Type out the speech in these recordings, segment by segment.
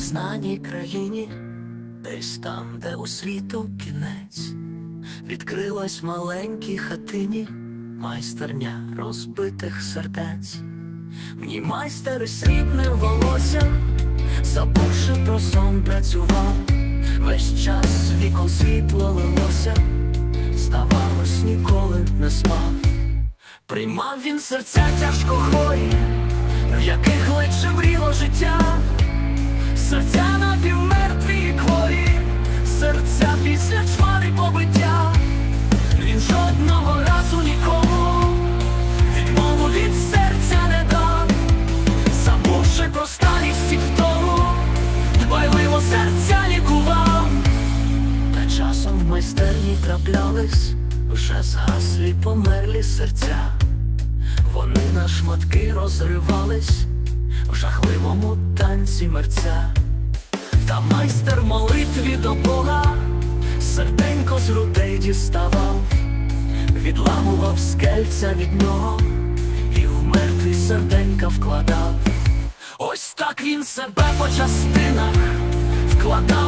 незнаній країні, десь там, де у світу кінець, відкрилась маленькій хатині майстерня розбитих сердець. В ній майстер із срібним волоссям, забувши про сон, працював, весь час з вікон світло лилося, здавалось, ніколи не спав. Приймав він серця тяжко хворі, в яких ледь мріло життя, серця напівмертві і хворі, серця після чвари побиття. Він жодного разу нікому відмову від серця не дав, забувши про старість і втому, дбайливо серця лікував. Та часом в майстерні траплялись вже згаслі померлі серця. Вони на шматки розривались в жахливому танці мерця. Та майстер молитві до Бога серденько з грудей діставав, відламував скельця від нього і в мертві серденька вкладав. Ось так він себе по частинах вкладав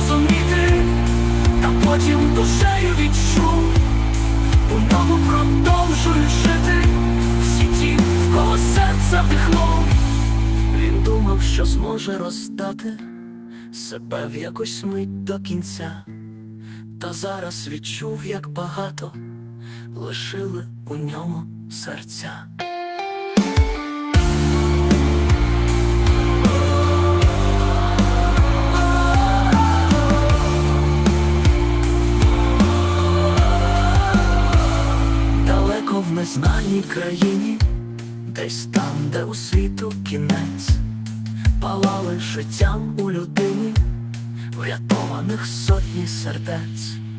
зрозуміти, та потім душею відчув, у ньому продовжують жити всі ті, в кого серце вдихнув. Він думав, що зможе роздати себе в якусь мить до кінця, та зараз відчув, як багато лишили у ньому серця. Незнаній країні, десь там, де у світу кінець, палали життям у людині, врятованих сотні сердець.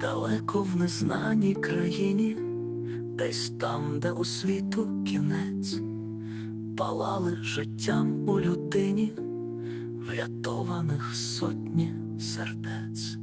Далеко в незнаній країні, десь там, де у світу кінець, палали життям у людині, врятованих сотні сердець.